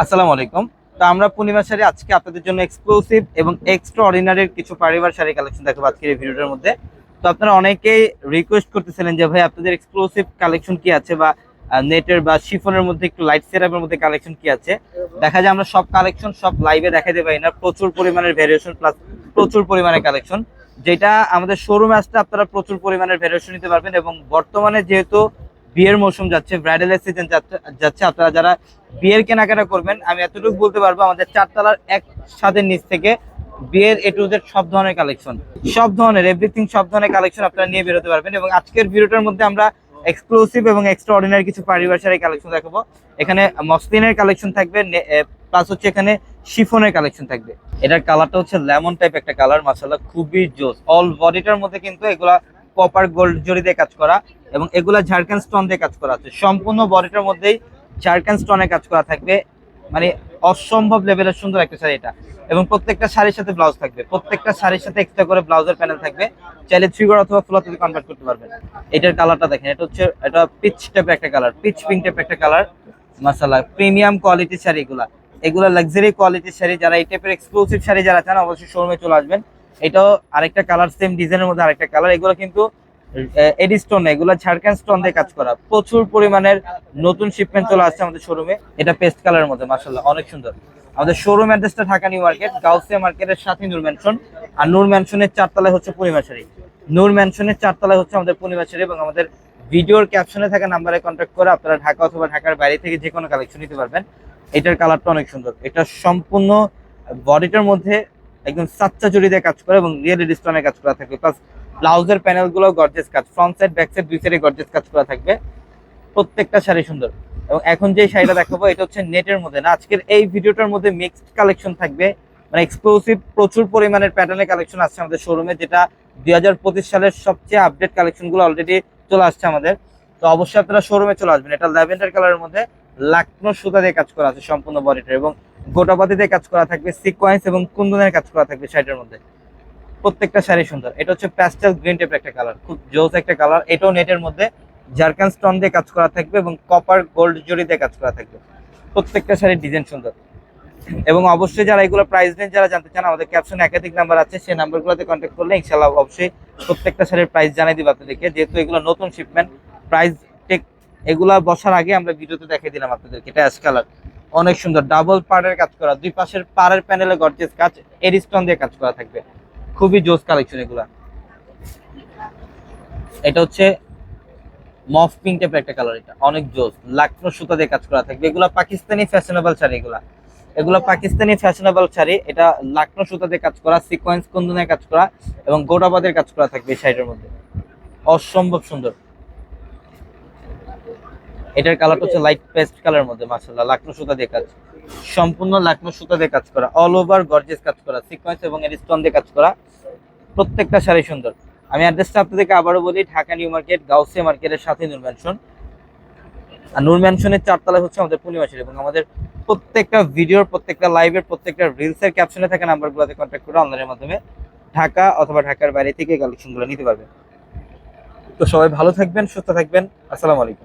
আসসালামু আলাইকুম। তো আমরা পূর্ণিমা শাড়ি আজকে আপনাদের জন্য এক্সক্লুসিভ এবং এক্সট্রা অর্ডিনারির কিছু পারিবার শাড়ি কালেকশন দেখাবো আজকের এই ভিডিওটার মধ্যে। তো আপনারা অনেকেই রিকোয়েস্ট করতেছিলেন যে, ভাই, আপনাদের এক্সক্লুসিভ কালেকশন কি আছে? বা নেটের বা শিফনের মধ্যে একটু লাইট সেটআপের মধ্যে কালেকশন কি আছে? দেখা যায় আমরা সব কালেকশন সব লাইভে দেখাতে পারি না। প্রচুর পরিমাণের ভেরিয়েশন প্লাস প্রচুর পরিমাণে কালেকশন যেটা আমাদের শোরুমে আসতে আপনারা প্রচুর পরিমাণের ভেরিয়েশন নিতে পারবেন এবং বর্তমানে যেহেতু বিয়ের মৌসুম যাচ্ছে ব্রাইডালের সিজন যাচ্ছে আপনারা যারা বিয়ের কেনাকাটা করবেন, আমি এতটুকু বলতে পারব, আমাদের চারতলার এক ছাদের নিচ থেকে বিয়ের এ টু জেড সব ধরনের কালেকশন সব ধরনের এভরিথিং সব ধরনের কালেকশন আপনারা নিয়ে বেরোতে পারবেন এবং আজকের ভিডিওটার মধ্যে আমরা এক্সক্লুসিভ এবং এক্সট্রা অর্ডিনারি কিছু শাড়ি কালেকশন দেখাবো। এখানে মসলিনের কালেকশন থাকবে প্লাস হচ্ছে এখানে শিফনের কালেকশন থাকবে। এটার কালারটা হচ্ছে লেমন টাইপ একটা কালার মাসাল্লাহ খুবই জোস। অল বডিটার মধ্যে কিন্তু এগুলা কপার গোল্ড জড়ি দিয়ে কাজ করা এবং এগুলা ঝাড়খান স্টোন দিয়ে কাজ করা আছে। সম্পূর্ণ বডিটার মধ্যেই ঝাড়খান স্টোনে কাজ করা থাকবে। মানে অসম্ভব লেভেলের সুন্দর একটা শাড়ি এটা। এবং প্রত্যেকটা শাড়ির সাথে ব্লাউজ থাকবে। প্রত্যেকটা শাড়ির সাথে এক্সট্রা করে ব্লাউজের প্যানেল থাকবে। চাইলে থ্রিগর অথবা ফ্লোতে কনভার্ট করতে পারবেন। এটার কালারটা দেখেন, এটা হচ্ছে, এটা পিচ টাইপের একটা কালার পিচ পিঙ্ক টাইপের একটা কালার মাসালা প্রিমিয়াম কোয়ালিটির শাড়ি এগুলা। এগুলা লাক্সারি কোয়ালিটির শাড়ি, যারা এই টাইপের এক্সক্লুসিভ শাড়ি যারা চান, অবশ্যই শোরুমে চলে আসবেন। এটাও আরেকটা কালার সেম ডিজাইনের মধ্যে আরেকটা কালার এগুলো কিন্তু এডি স্টোন এগুলো ঝাড়খান্ড স্টোন দিয়ে কাজ করা। প্রচুর পরিমাণের নতুন শিপমেন্ট চলে আসছে আমাদের শোরুমে এটা পেস্ট কালারের মধ্যে মাসাল্লাহ অনেক সুন্দর। আমাদের শোরুম অ্যাড্রেসটা ঢাকা নিউ মার্কেট, গাউসিয়া মার্কেটের সাথে নূর ম্যানশন আর নূর ম্যানশনের চারতলায় হচ্ছে পূর্ণিমা শাড়ি নূর ম্যানশনের চারতলায় হচ্ছে আমাদের পূর্ণিমা শাড়ি এবং আমাদের ভিডিওর ক্যাপশনে থাকা নাম্বারে কন্ট্যাক্ট করে আপনারা ঢাকা অথবা ঢাকার বাইরে থেকে যে কোনো কালেকশন নিতে পারবেন। এটার কালারটা অনেক সুন্দর। এটা সম্পূর্ণ বডিটার মধ্যে একদম সাচ্চা জড়ি দিয়ে কাজ করে এবং রিয়েল ডিসপ্লেনে কাজ করা থাকবে। প্লাস ব্লাউজের প্যানেলগুলো গর্জেস কাজ ফ্রন্ট সাইড ব্যাক সাইড দুই সাইডে গর্জেস কাজ করা থাকবে। প্রত্যেকটা শাড়ি সুন্দর। এবং এখন যে শাড়িটা দেখাবো, এটা হচ্ছে নেটের মধ্যে না, আজকের এই ভিডিওটার মধ্যে মিক্সড কালেকশন থাকবে। মানে এক্সক্লুসিভ প্রচুর পরিমাণের প্যাটার্নের কালেকশন আসছে আমাদের শোরুমে যেটা দুই হাজার পঁচিশ সালের সবচেয়ে আপডেট কালেকশনগুলো অলরেডি চলে আসছে আমাদের। তো অবশ্যই আপনারা শোরুমে চলে আসবেন। এটা ল্যাভেন্ডার কালারের মধ্যে লাকনো সুতা দিয়ে কাজ করা আছে সম্পূর্ণ বডিটা এবং গোটাপাতি দিয়ে কাজ করা থাকবে সিকোয়েন্স এবং কুন্দনের কাজ করা থাকবে শাড়িটার মধ্যে। প্রত্যেকটা শাড়ি সুন্দর। এটা হচ্ছে প্যাস্টেল গ্রিন টাইপের একটা কালার খুব জোস একটা কালার এটাও নেটের মধ্যে জারকান স্টোন দিয়ে কাজ করা থাকবে এবং কপার গোল্ড জড়ি দিয়ে কাজ করা থাকবে। প্রত্যেকটা শাড়ির ডিজাইন সুন্দর। এবং অবশ্যই যারা এগুলো প্রাইস রেঞ্জ যারা জানতে চান, আমাদের ক্যাপশনে একাধিক নাম্বার আছে, সেই নাম্বারগুলোতে কন্ট্যাক্ট করলে ইনশাআল্লাহ অবশ্যই প্রত্যেকটা শাড়ির প্রাইস জানিয়ে দিব আপনাদেরকে। যেহেতু এগুলো নতুন শিপমেন্ট প্রাইস টেক এগুলা বসার আগে আমরা ভিডিওতে দেখে দিলাম আপনাদেরকে। এটা অ্যাশ কালার অনেক সুন্দর। ডাবল পাড়ের কাজ করা, দুই পাশের পাড়ের প্যানেলে গর্জেস কাজ এরিস্টন দিয়ে কাজ করা থাকবে। খুবই জোস কালেকশন এগুলা। এটা হচ্ছে মফ পিঙ্ক টাইপের একটা কালার এটা। অনেক জোস। লাকনো সুতা দিয়ে কাজ করা থাকবে। এগুলা পাকিস্তানি ফ্যাশনেবল শাড়ি এগুলা। এগুলো পাকিস্তানি ফ্যাশনেবল শাড়ি, এটা লাকনো সুতা দিয়ে কাজ করা সিকোয়েন্স কুন্দনের কাজ করা এবং গোটাবাদের কাজ করা থাকবে এই শাড়িটার মধ্যে। অসম্ভব সুন্দর। এটার কালারটা হচ্ছে লাইট পেস্ট কালারের মধ্যে, মাশাআল্লাহ লাকনো সুতা দিয়ে কাজ সম্পূর্ণ লাকনো সুতা দিয়ে কাজ করা অল ওভার গর্জিয়াস কাজ করা সিকোয়েন্স এবং এর স্টোন দিয়ে কাজ করা, প্রত্যেকটা শাড়ি সুন্দর। আমি অ্যাড্রেসটা আপনাদেরকে আবারও বলি, ঢাকা নিউ মার্কেট, গাউসিয়া মার্কেটের সাথে নূর ম্যানশন আর নূর ম্যানশনের চারতলায় হচ্ছে আমাদের পূর্ণিমা শাড়ি এবং আমাদের প্রত্যেকটা ভিডিওর প্রত্যেকটা লাইভের প্রত্যেকটা রিলসের ক্যাপশনে থাকা নাম্বারগুলোতে কন্ট্যাক্ট করে অনলাইনের মাধ্যমে ঢাকা অথবা ঢাকার বাইরে থেকে কালেকশনগুলো নিতে পারবেন। তো সবাই ভালো থাকবেন, সুস্থ থাকবেন, আসসালামু আলাইকুম।